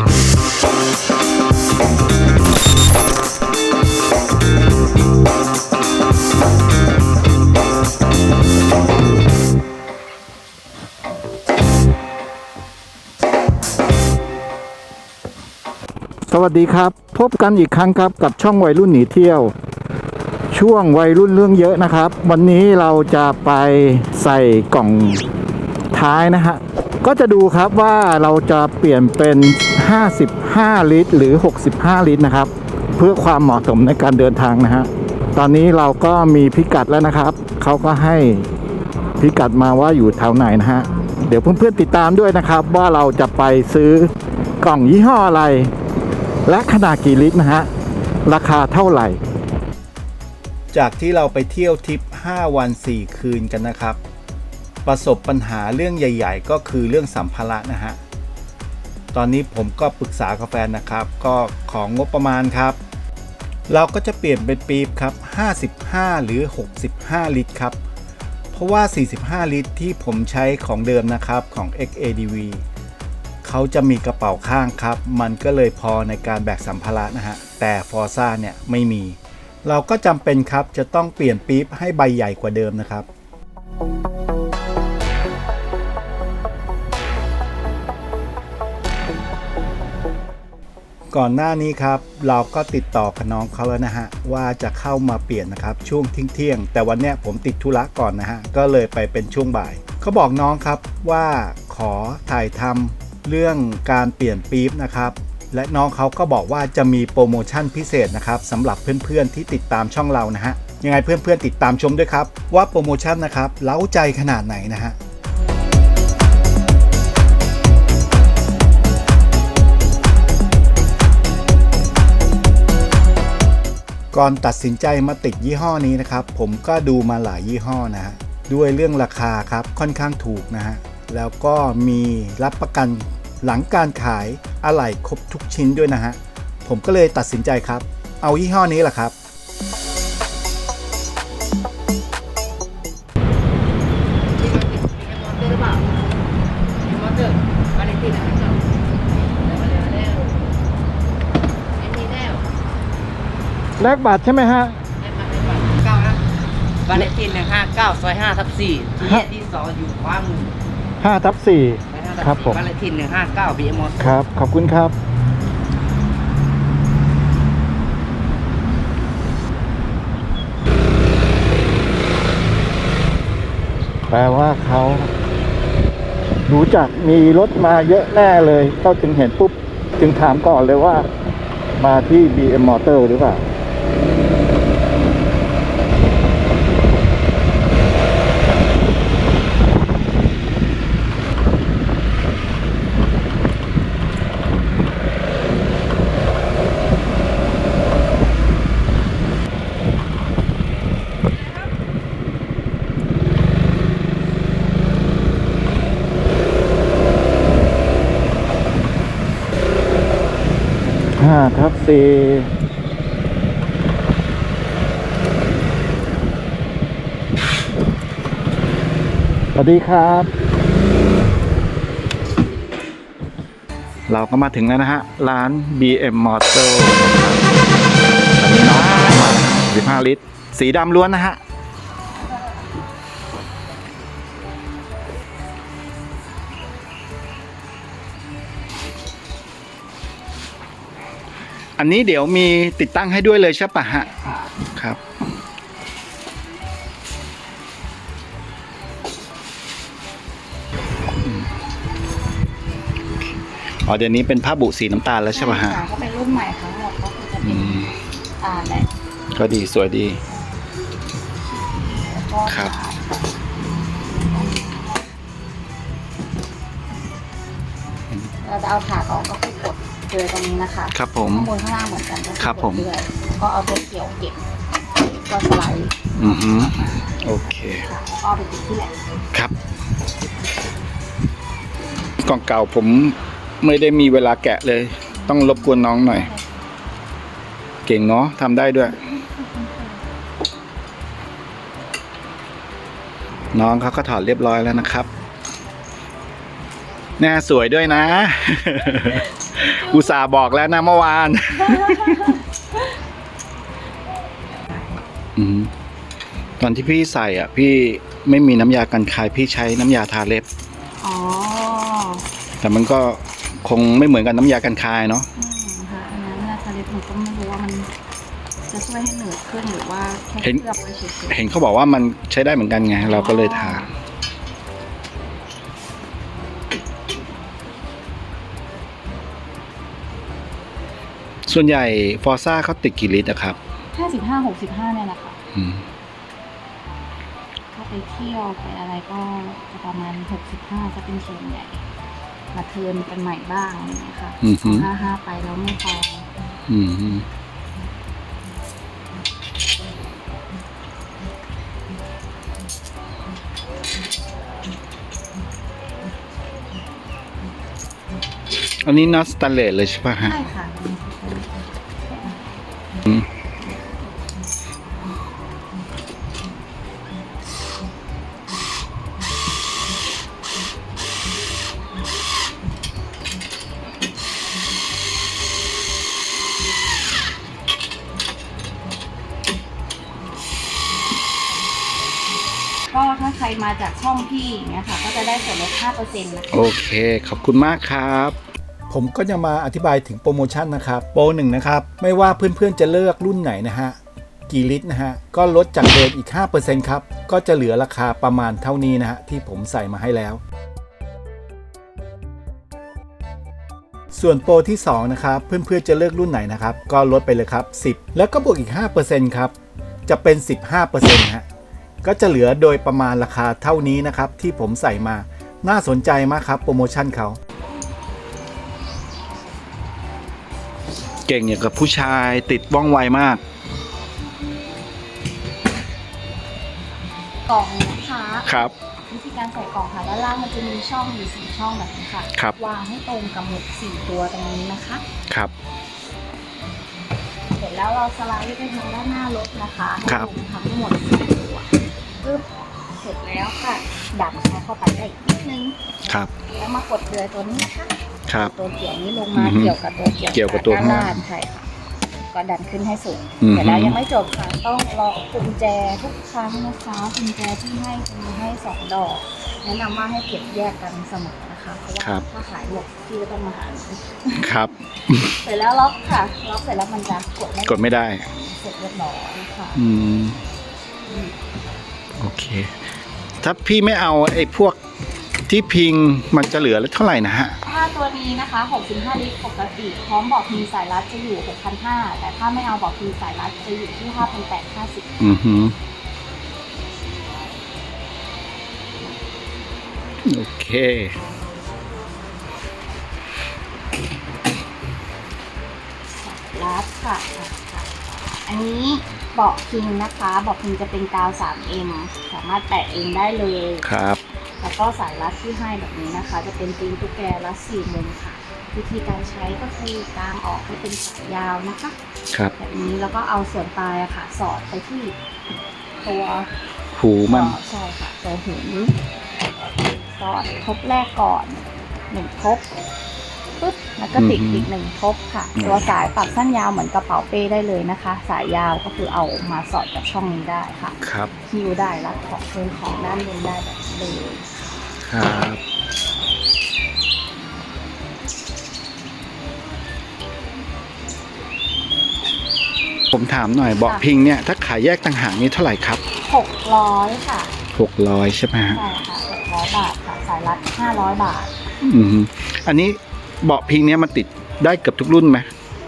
สวัสดีครับ พบกันอีกครั้งครับกับช่องวัยรุ่นหนีเที่ยว ช่วงวัยรุ่นเรื่องเยอะนะครับ วันนี้เราจะไปใส่กล่อง ท้ายนะฮะ ก็จะดูครับว่าเราจะเปลี่ยนเป็น 55 ลิตร หรือ 65 ลิตรนะครับ เพื่อความเหมาะสมในการเดินทางนะฮะ ตอนนี้เราก็มีพิกัดแล้วนะครับ เขาก็ให้พิกัดมาว่าอยู่แถวไหนนะฮะ เดี๋ยวเพื่อนๆติดตามด้วยนะครับ ว่าเราจะไปซื้อกล่องยี่ห้ออะไร และขนาดกี่ลิตรนะฮะ ราคาเท่าไหร่ จากที่เราไปเที่ยวทริป 5 วัน 4 คืนกันนะครับ ประสบปัญหาเรื่องใหญ่ ๆ ก็คือเรื่องสัมภาระนะฮะ ตอนนี้ผมก็ปรึกษากับแฟนนะครับ ก็ของงบประมาณครับ เราก็จะเปลี่ยนเป็นปี๊บครับ 55 หรือ 65 ลิตรครับ เพราะว่า 45 ลิตรที่ผมใช้ของเดิมนะครับของ XADV เขาจะมีกระเป๋าข้างครับ มันก็เลยพอในการแบกสัมภาระนะฮะ แต่ฟอร์ซ่าเนี่ยไม่มี เราก็จำเป็นครับจะต้องเปลี่ยนปี๊บให้ใบใหญ่กว่าเดิมนะครับ ก่อนหน้านี้ครับเราก็ติดต่อกับน้องเขาแล้วนะฮะว่าจะเข้ามาเปลี่ยนนะครับช่วงเที่ยงแต่วันเนี้ยผมติดธุระก่อนนะฮะก็เลยไปเป็นช่วงบ่ายเขาบอกน้องครับว่าขอถ่ายทำเรื่องการเปลี่ยนปี๊บนะครับและน้องเขาก็บอกว่าจะมีโปรโมชั่นพิเศษนะครับสำหรับเพื่อนๆที่ติดตามช่องเรานะฮะยังไงเพื่อนๆติดตามชมด้วยครับว่าโปรโมชั่นนะครับเล้าใจขนาดไหนนะฮะ ก่อนตัดสินใจมาติดยี่ห้อนี้นะครับ ผมก็ดูมาหลายยี่ห้อนะฮะด้วยเรื่องราคาครับค่อนข้างถูกนะฮะแล้วก็มีรับประกันหลังการขายอะไหล่ครบทุกชิ้นด้วยนะฮะผมก็เลยตัดสินใจครับ เอายี่ห้อนี้แหละครับ แลกบัตรใช่ไหมฮะได้มาได้มาเก้านะวาเลนตินหนึ่งห้าเก้าซอยห้าทับสี่ที่แยกที่สองอยู่ขวามือ5ทับซอยห้าทัครับผมวาเลนตินหนึ่งห้าเก้าบีเอ็มอส4ครับ ขอบคุณครับ แปลว่าเขารู้จักมีรถมาเยอะแน่เลยก็จึงเห็นปุ๊บ จึงถามก่อนเลยว่า มาที่ BM Motor หรือเปล่า ห้5ทับสี่ วัสดีครับ เราก็มาถึงแล้วนะฮะ ร้าน BM Motor นะครับตอนนี้น้องมา15 ลิตร สีดำล้วนนะฮะ อันนี้เดี๋ยวมีติดตั้งให้ด้วยเลยใช่ปะฮะ อ๋อเดี๋ยวนี้เป็นผ้าบุสีน้ำตาลแล้วใช่ปะฮะก็เป็นรุ่นใหม่ทั้งหมดก็คือจะอืเป็นมอ่าแหละก็ดีสวยดีแล้วก็ครับ เราจะเอาถาดออกก็คือกดเกลือตรงนี้นะคะครับผมข้างบนข้างล่างเหมือนกันก็อครับผมกดเกลือแล้วก็เอาตัวเกี่ยวเก็บก็สไลด์อือฮึโอเคค่ะแล้วก็เอาไปติดที่แหลมครับกล่องเก่าผม ไม่ได้มีเวลาแกะเลย ต้องรบกวนน้องหน่อย เก่งเนาะทำได้ด้วย น้องเขาก็ถอดเรียบร้อยแล้วนะครับหน้าสวยด้วยนะจอุตส่าห์บอกแล้วนะเมื่อวานอืมตอนที่พี่ใส่อะ พี่ไม่มีน้ำยากันคายพี่ใช้น้ำยาทาเล็บ อ๋อ แต่มันก็ คงไม่เหมือนกับน้ำยากันคายเนาะอืมค่ะอันนั้นน่าจะเล็บหนูก็ไม่รู้ว่ามันจะช่วยให้หนืดขึ้นหรือว่าแค่เห็นเคลือบไว้เฉยเห็นเขาบอกว่ามันใช้ได้เหมือนกันไง เราก็เลยทาส่วนใหญ่ฟอร์ซ่าเขาติดกี่ลิตรอะครับๆห้าสิบห้าหกสิบห้าเนี่ยแหละค่ะอืมถ้าไปเที่ยวไปอะไรก็จะประมาณหกสิบห้าจะเป็นส่วนใหญ่ มาเทิร์นกันใหม่บ้างอะไรอย่างเงี้ยค่ะอือฮึห้าห้าไปแล้วไม่พออืมอันนี้น็อตสแตนเลสเลยใช่ปะฮะ ใช่ค่ะ มาจากช่องพี่อย่างเงี้ยค่ะ ก็จะได้ส่วนลดห้าเปอร์เซ็นต์นะคะโอเค ขอบคุณมากครับ ผมก็จะมาอธิบายถึงโปรโมชั่นนะครับ โปรหนึ่งนะครับ ไม่ว่าเพื่อนๆจะเลือกรุ่นไหนนะฮะ กี่ลิตรนะฮะ ก็ลดจากเดิมอีก 5%ครับ ก็จะเหลือราคาประมาณเท่านี้นะฮะ ที่ผมใส่มาให้แล้ว ส่วนโปรที่ 2 นะครับ เพื่อนๆจะเลือกรุ่นไหนนะครับ ก็ลดไปเลยครับ 10 แล้วก็บวกอีก 5%ครับ จะเป็น 15%ฮะ ก็จะเหลือโดยประมาณราคาเท่านี้นะครับ ที่ผมใส่มาน่าสนใจมากครับโปรโมชั่นเขา เก่งอย่างกับผู้ชายติดว่องไวมาก กล่องนะคะครับ วิธีการใส่กล่องค่ะด้านล่างมันจะมีช่องอยู่สี่ช่องแบบนี้ค่ะครับ วางให้ตรงกับหมุดสี่ตัวตรงนี้นะคะ ครับ เสร็จแล้วเราสไลด์ไปทางด้านหน้ารถนะคะให้ครับลงทั้งหมดสี่ตัว ปึ๊บเสร็จแล้วค่ะดันเขาเข้าไปได้อีกนิดนึงครับ แล้วมากดเรือตัวนี้นะคะครับ ตัวเกี่ยวนี้ลงมาอือฮึเกี่ยวกับตัวเกี่ยวเกี่ยวกับตัวด้านข้างล่าล่างงใช่ค่ะก็ดันขึ้นให้สูงอือฮึเสร็จแล้วยังไม่จบค่ะต้องรอกุญแจทุกครั้งนะคะกุญแจที่ให้จะมีให้สองดอก แนะนำว่าให้เก็บแยกกันเสมอนะคะเพราะว่าถ้าหายหมดพี่ก็ต้องมาหาหนูครับ เสร็จแล้วล็อกค่ะล็อกเสร็จแล้วมันจะกดไม่กดไม่ได้ เสร็จเรียบร้อยค่ะ อืม โอเค ถ้าพี่ไม่เอาไอ้พวกที่พิงมันจะเหลือเท่าไหร่นะฮะ ถ้าตัวนี้นะคะ 65 ลิตรปกติ พร้อมบอกมีสายรัดจะอยู่ 6,500 แต่ถ้าไม่เอาบอกมีสายรัดจะอยู่ที่ 5,850 อือหือ โอเค รัดค่ะอะค่ะ อันนี้เบาะพิงนะคะเบาะพิงจะเป็นกาว 3M สามารถแตะเองได้เลยครับ แล้วก็สายรัดที่ให้แบบนี้นะคะ จะเป็นตีนตุ๊กแกรัดสี่มุมค่ะ วิธีการใช้ก็คือกางออกให้เป็นสายยาวนะคะครับแบบนี้แล้วก็เอาส่วนปลายอะค่ะ สอดไปที่ตัวหูมันอ๋อใช่ค่ะตัวหูสอดทบแรกก่อนหนึ่งทบ ปึ๊บแล้วก็ติดอือฮึอีกหนึ่งทบค่ะ อืม ตัวสายปรับสั้นยาวเหมือนกระเป๋าเป้ได้เลยนะคะ สายยาวก็คือเอามาสอดกับช่องนี้ได้ค่ะครับฮิ้วได้รัดของเชิญของด้านบนได้แบบนี้เลย ครับผมถามหน่อยเบาะพิงเนี่ยถ้าขายแยกต่างหากนี่เท่าไหร่ครับหกร้อยค่ะหกร้อยใช่ไหมฮะใช่ค่ะหกร้อยบาทค่ะสายรัดห้าร้อยบาท อืมอันนี้ เบาะพิงเนี่ยมันติดได้เกือบทุกรุ่นไหม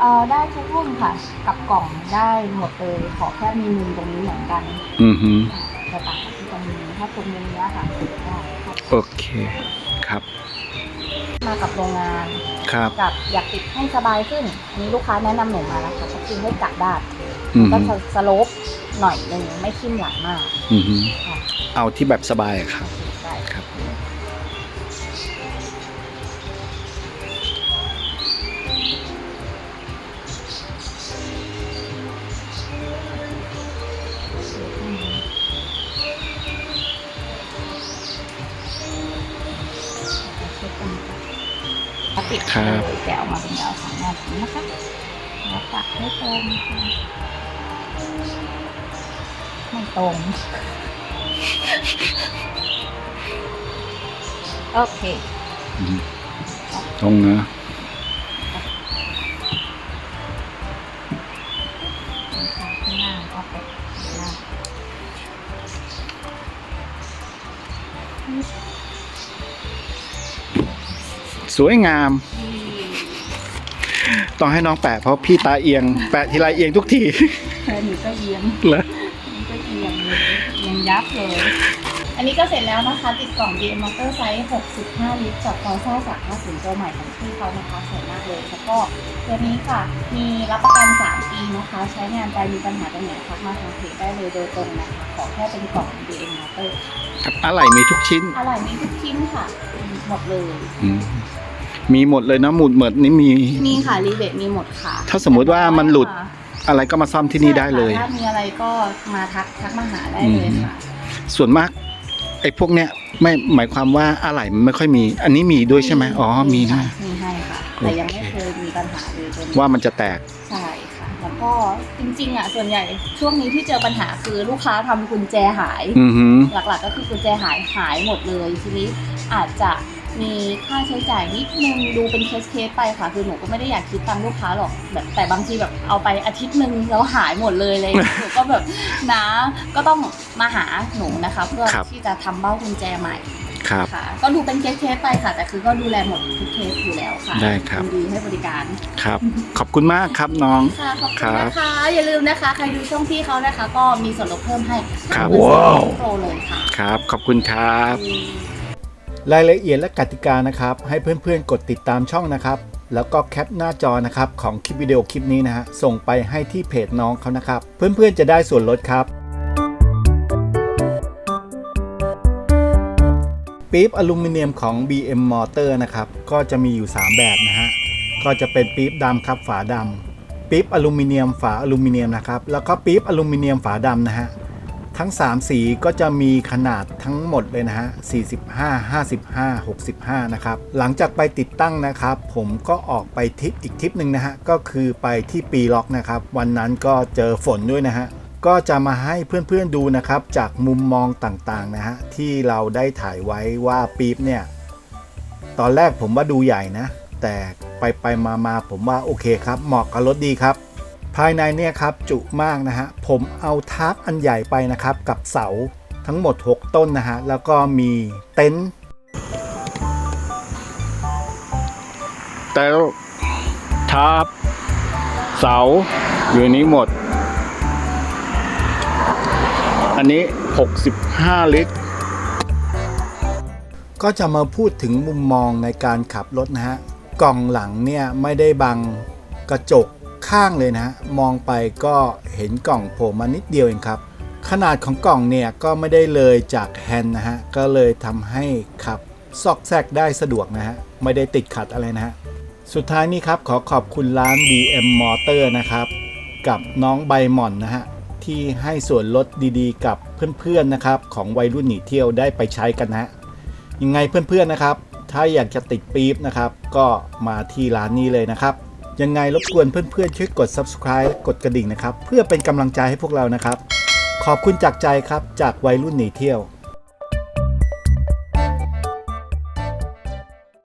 เอ่อได้ทุกรุ่นค่ะ กับกล่องได้หมดเลยขอแค่มีมุมตรงนี้เหมือนกันอือฮึจะต่างกับที่ตรงนี้ถ้าตรงนี้เนี้ยค่ะติดได้ครับโอเคครับ มากับโรงงานครับ กับอยากติดให้สบายขึ้นอันนี้ลูกค้าแนะนำหนูมานะคะก็คือให้กัดด้านอือก็ฮึจะสโลปหน่อยหนึ่งไม่ทิ่มหลังมากอือฮึค่ะเอาที่แบบสบายอะครับ ได้ ครับ ติดคครับแกะออกมาเป็นยาวสองหน้าแบบนี้นะคะแล้วปักให้ตรงค่ะไม่ตรง โอเค ตรงนะ สวยงาม ต้องให้น้องแปะเพราะพี่ตาเอียง แปะทีไรเอียงทุกทีแค่นี้ก็เอียงเหรอนี่ก็เอียงเลยเอียงยับเลย อันนี้ก็เสร็จแล้วนะคะ ติดกล่อง DM Motor Size 65 ลิตรจากฟอร์ซ่า350ตัวใหม่ของที่เขานะคะสวยมากเลย แล้วก็ตัวนี้ค่ะ มีรับประกัน 3 ปีนะคะ ใช้งานไปมีปัญหาตรงไหนทักมาทางเพจได้เลยโดยตรงนะคะ ขอแค่เป็นกล่อง DM Motor ค่ะอะไรมีทุกชิ้น อะไรมีทุกชิ้นค่ะมีหมดเลยอื มมีหมดเลยนะหมุดเหมืดนี่มี มีค่ะรีเบทมีหมดค่ะถ้าสมมุติว่ามันหลุดอะไรก็มาซ่อมที่นี่ได้เลย ใช่ค่ะถ้ามีอะไรก็มาทักทักมาหาได้เลยค่ะ ส่วนมากไอ้พวกเนี้ยไม่หมายความว่าอะไรมันไม่ค่อยมี อันนี้มีด้วยใช่ไหมอ๋อมีนะมีให้ค่ะ แต่ยังไม่เคยมีปัญหาเลยตัวนี้ว่ามันจะแตก ใช่ค่ะ แล้วก็จริงๆอะส่วนใหญ่ช่วงนี้ที่เจอปัญหาคือลูกค้าทำกุญแจหาย อือหือ หลักๆก็คือกุญแจหายหายหมดเลยทีนี้อาจจะ มีค่าใช้จ่ายนิดนึงดูเป็นเคสเคสๆไปค่ะ คือหนูก็ไม่ได้อยากคิดตังค์ลูกค้าหรอกแบบแต่บางทีแบบเอาไปอาทิตย์หนึ่งแล้วหายหมดเลยเลยหนูก็แบบนะก็ต้องมาหาหนูนะคะ เพื่อครับ ที่จะทำเบ้ากุญแจใหม่ครับ ค่ะ ก็ดูเป็นเคสเคสๆไปค่ะ แต่คือก็ดูแลหมดทุกเคสอยู่แล้วค่ะได้ครับ ยินดีให้บริการ ครับ ขอบคุณมากครับน้อง ค่ะขอบคคุรัณบนะคะ อย่าลืมนะคะ ใครดูช่องพี่เขานะคะ ก็มีส่วนลดเพิ่มให้ครับ50%ว้าว โปรเลยค่ะ ครับ ขอบคุณครับ รายละเอียดและกติกานะครับ ให้เพื่อนๆ กดติดตามช่องนะครับ แล้วก็แคปหน้าจอนะครับของคลิปวิดีโอคลิปนี้นะฮะส่งไปให้ที่เพจน้องเขานะครับ เพื่อนๆจะได้ส่วนลดครับปี๊บอลูมิเนียมของ BM Motor นะครับ ก็จะมีอยู่ 3 แบบนะฮะ ก็จะเป็นปี๊บดำครับฝาดำปี๊บอลูมิเนียมฝาอลูมิเนียมนะครับ แล้วก็ปี๊บอลูมิเนียมฝาดำนะฮะ ทั้ง 3 สีก็จะมีขนาดทั้งหมดเลยนะฮะ 45 55 65 นะครับ หลังจากไปติดตั้งนะครับ ผมก็ออกไปทริปอีกทริปหนึ่งนะฮะ ก็คือไปที่ปีล็อกนะครับ วันนั้นก็เจอฝนด้วยนะฮะ ก็จะมาให้เพื่อนๆดูนะครับ จากมุมมองต่างๆนะฮะ ที่เราได้ถ่ายไว้ว่าปี๊บเนี่ย ตอนแรกผมว่าดูใหญ่นะ แต่ไปไปมามาผมว่าโอเคครับ เหมาะกับรถดีครับ ภายในเนี่ยครับจุมากนะฮะผมเอาทาร์ปอันใหญ่ไปนะครับกับเสาทั้งหมด 6 ต้นนะฮะแล้วก็มีเต็นท์แต่ทับเสาอยู่ในนี้หมด อันนี้ 65 ลิตร ก็จะมาพูดถึงมุมมองในการขับรถนะฮะกล่องหลังเนี่ยไม่ได้บังกระจก ข้างเลยนะฮะมองไปก็เห็นกล่องโผล่มานิดเดียวเองครับ ขนาดของกล่องเนี่ยก็ไม่ได้เลยจากแฮนด์นะฮะ ก็เลยทำให้ขับซอกแซกได้สะดวกนะฮะ ไม่ได้ติดขัดอะไรนะฮะ สุดท้ายนี้ครับขอขอบคุณร้าน BM Motor นะครับ กับน้องใบหม่อนนะฮะที่ให้ส่วนลดดีๆ กับเพื่อนๆนะครับ ของวัยรุ่นหนีเที่ยวได้ไปใช้กันนะฮะยังไงเพื่อนๆนะครับ ถ้าอยากจะติดปี๊บนะครับ ก็มาที่ร้านนี้เลยนะครับ ยังไงรบกวนเพื่อนๆช่วยกด subscribe กดกระดิ่งนะครับ เพื่อเป็นกำลังใจให้พวกเรานะครับ ขอบคุณจากใจครับจากวัยรุ่นหนีเที่ยว